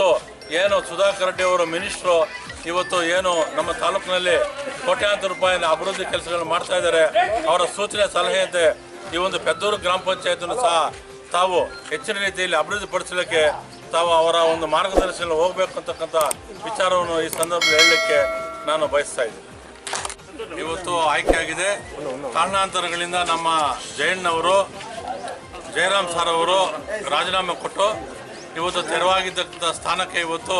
ಇವತ್ತು ಏನು ಸುಧಾಕರ್ ರೆಡ್ಡಿ ಅವರು ಮಿನಿಸ್ಟ್ರು, ಇವತ್ತು ಏನು ನಮ್ಮ ತಾಲೂಕಿನಲ್ಲಿ ಕೋಟ್ಯಾಂತರ ರೂಪಾಯಿನ ಅಭಿವೃದ್ಧಿ ಕೆಲಸಗಳನ್ನು ಮಾಡ್ತಾ ಇದ್ದಾರೆ. ಅವರ ಸೂಚನೆ, ಸಲಹೆಯಂತೆ ಈ ಒಂದು ಪೆದ್ದೂರು ಗ್ರಾಮ ಪಂಚಾಯತನ್ನು ಸಹ ತಾವು ಹೆಚ್ಚಿನ ರೀತಿಯಲ್ಲಿ ಅಭಿವೃದ್ಧಿ ಪಡಿಸಲಿಕ್ಕೆ ತಾವು ಅವರ ಒಂದು ಮಾರ್ಗದರ್ಶನ ಹೋಗಬೇಕು ಅಂತಕ್ಕಂಥ ವಿಚಾರವನ್ನು ಈ ಸಂದರ್ಭದಲ್ಲಿ ಹೇಳಲಿಕ್ಕೆ ನಾನು ಬಯಸ್ತಾ ಇದ್ದೀನಿ. ಇವತ್ತು ಆಯ್ಕೆಯಾಗಿದೆ. ಕಾರಣಾಂತರಗಳಿಂದ ನಮ್ಮ ಜಯಣ್ಣವರು ಜಯರಾಮ್ ಸರ್ ಅವರು ರಾಜೀನಾಮೆ ಕೊಟ್ಟು ಇವತ್ತು ತೆರವಾಗಿದ್ದಂಥ ಸ್ಥಾನಕ್ಕೆ ಇವತ್ತು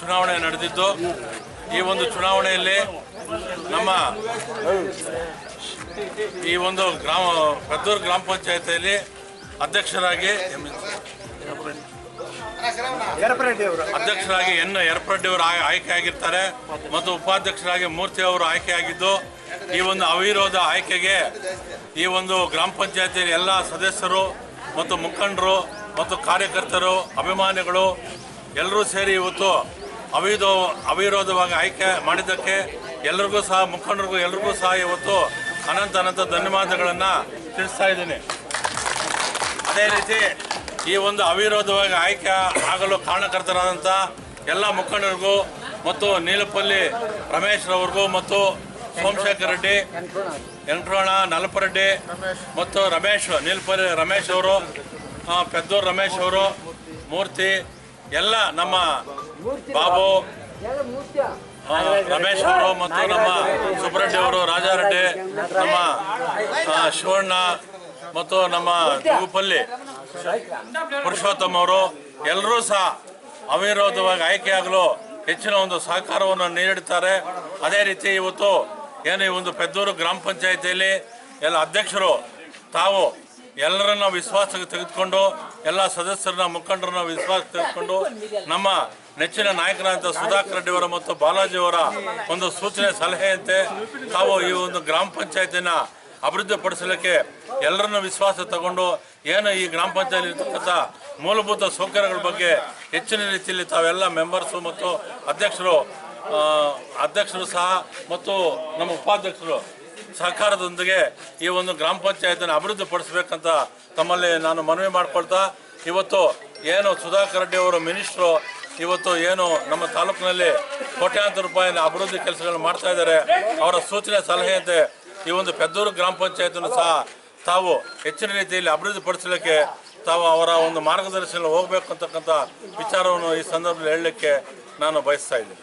ಚುನಾವಣೆ ನಡೆದಿದ್ದು ಈ ಒಂದು ಚುನಾವಣೆಯಲ್ಲಿ ನಮ್ಮ ಈ ಒಂದು ಗ್ರಾಮ ಕದ್ದೂರು ಗ್ರಾಮ ಪಂಚಾಯತಿಯಲ್ಲಿ ಅಧ್ಯಕ್ಷರಾಗಿ ಅಧ್ಯಕ್ಷರಾಗಿ ಎನ್. ಯರಪರೆಡ್ಡಿ ಅವರು ಆಯ್- ಆಯ್ಕೆಯಾಗಿರ್ತಾರೆ ಮತ್ತು ಉಪಾಧ್ಯಕ್ಷರಾಗಿ ಮೂರ್ತಿ ಅವರು ಆಯ್ಕೆಯಾಗಿದ್ದು ಈ ಒಂದು ಅವಿರೋಧ ಆಯ್ಕೆಗೆ ಈ ಒಂದು ಗ್ರಾಮ ಪಂಚಾಯತಿಯ ಎಲ್ಲ ಸದಸ್ಯರು ಮತ್ತು ಮುಖಂಡರು ಮತ್ತು ಕಾರ್ಯಕರ್ತರು, ಅಭಿಮಾನಿಗಳು ಎಲ್ಲರೂ ಸೇರಿ ಇವತ್ತು ಅವಿರೋ ಅವಿರೋಧವಾಗಿ ಆಯ್ಕೆ ಮಾಡಿದ್ದಕ್ಕೆ ಎಲ್ರಿಗೂ ಸಹ, ಮುಖಂಡರಿಗೂ ಎಲ್ರಿಗೂ ಸಹ ಇವತ್ತು ಅನಂತ ಅನಂತ ಧನ್ಯವಾದಗಳನ್ನು ತಿಳಿಸ್ತಾ ಇದ್ದೀನಿ. ಅದೇ ರೀತಿ ಈ ಒಂದು ಅವಿರೋಧವಾಗಿ ಆಯ್ಕೆ ಆಗಲು ಕಾರಣಕರ್ತರಾದಂಥ ಎಲ್ಲ ಮುಖಂಡರಿಗೂ ಮತ್ತು ನೀಲಪಲ್ಲಿ ರಮೇಶ್ ರವರಿಗೂ ಮತ್ತು ಸೋಮಶೇಖರ್ ರೆಡ್ಡಿ ಎಂಟ್ರೋಣ ನಲಪರೆಡ್ಡಿ ಮತ್ತು ರಮೇಶ್, ನೀಲಪಲ್ಲಿ ರಮೇಶ್ ಅವರು ಪೆದ್ದೂರು ರಮೇಶ್ ಅವರು, ಮೂರ್ತಿ, ಎಲ್ಲ ನಮ್ಮ ಬಾಬು ರಮೇಶ್ ಅವರು ಮತ್ತು ನಮ್ಮ ಸುಬ್ರಹ್ಮಣ್ಯ ಅವರು, ರಾಜಾರೆಡ್ಡಿ, ನಮ್ಮ ಶಿವಣ್ಣ ಮತ್ತು ನಮ್ಮ ಜುಗುಪಲ್ಲಿ ಪುರುಷೋತ್ತಮ್ ಅವರು, ಎಲ್ಲರೂ ಸಹ ಅವಿರೋಧವಾಗಿ ಆಯ್ಕೆಯಾಗಲು ಹೆಚ್ಚಿನ ಒಂದು ಸಹಕಾರವನ್ನು ನೀಡುತ್ತಾರೆ ಅದೇ ರೀತಿ ಇವತ್ತು ಏನು ಈ ಒಂದು ಪೆದ್ದೂರು ಗ್ರಾಮ ಪಂಚಾಯಿತಿಯಲ್ಲಿ ಎಲ್ಲ ಅಧ್ಯಕ್ಷರು ತಾವು ಎಲ್ಲರನ್ನ ವಿಶ್ವಾಸಕ್ಕೆ ತೆಗೆದುಕೊಂಡು, ಎಲ್ಲ ಸದಸ್ಯರನ್ನ, ಮುಖಂಡರನ್ನ ವಿಶ್ವಾಸ ತೆಗೆದುಕೊಂಡು, ನಮ್ಮ ನೆಚ್ಚಿನ ನಾಯಕರಾದಂಥ ಸುಧಾಕರ್ ರೆಡ್ಡಿ ಅವರ ಮತ್ತು ಬಾಲಾಜಿ ಅವರ ಒಂದು ಸೂಚನೆ, ಸಲಹೆಯಂತೆ ತಾವು ಈ ಒಂದು ಗ್ರಾಮ ಪಂಚಾಯತಿನ ಅಭಿವೃದ್ಧಿಪಡಿಸಲಿಕ್ಕೆ ಎಲ್ಲರನ್ನು ವಿಶ್ವಾಸ ತಗೊಂಡು, ಏನು ಈ ಗ್ರಾಮ ಪಂಚಾಯತ್ ಇರ್ತಕ್ಕಂಥ ಮೂಲಭೂತ ಸೌಕರ್ಯಗಳ ಬಗ್ಗೆ ಹೆಚ್ಚಿನ ರೀತಿಯಲ್ಲಿ ತಾವೆಲ್ಲ ಮೆಂಬರ್ಸು ಮತ್ತು ಅಧ್ಯಕ್ಷರು ಅಧ್ಯಕ್ಷರು ಸಹ ಮತ್ತು ನಮ್ಮ ಉಪಾಧ್ಯಕ್ಷರು ಸಹಕಾರದೊಂದಿಗೆ ಈ ಒಂದು ಗ್ರಾಮ ಪಂಚಾಯತನ್ನು ಅಭಿವೃದ್ಧಿಪಡಿಸಬೇಕಂತ ತಮ್ಮಲ್ಲಿ ನಾನು ಮನವಿ ಮಾಡಿಕೊಳ್ತಾ, ಇವತ್ತು ಏನು ಸುಧಾಕರ್ ರೆಡ್ಡಿ ಅವರು ಮಿನಿಸ್ಟ್ರು, ಇವತ್ತು ಏನು ನಮ್ಮ ತಾಲೂಕಿನಲ್ಲಿ ಕೋಟ್ಯಾಂತರ ರೂಪಾಯಿನ ಅಭಿವೃದ್ಧಿ ಕೆಲಸಗಳನ್ನು ಮಾಡ್ತಾ ಇದ್ದಾರೆ, ಅವರ ಸೂಚನೆ ಸಲಹೆಯಂತೆ ಈ ಒಂದು ಪೆದ್ದೂರು ಗ್ರಾಮ ಪಂಚಾಯತನ್ನು ಸಹ ತಾವು ಹೆಚ್ಚಿನ ರೀತಿಯಲ್ಲಿ ಅಭಿವೃದ್ಧಿ ಪಡಿಸಲಿಕ್ಕೆ ತಾವು ಅವರ ಒಂದು ಮಾರ್ಗದರ್ಶನ ಹೋಗಬೇಕು ಅಂತಕ್ಕಂಥ ವಿಚಾರವನ್ನು ಈ ಸಂದರ್ಭದಲ್ಲಿ ಹೇಳಲಿಕ್ಕೆ ನಾನು ಬಯಸ್ತಾ ಇದ್ದೀನಿ.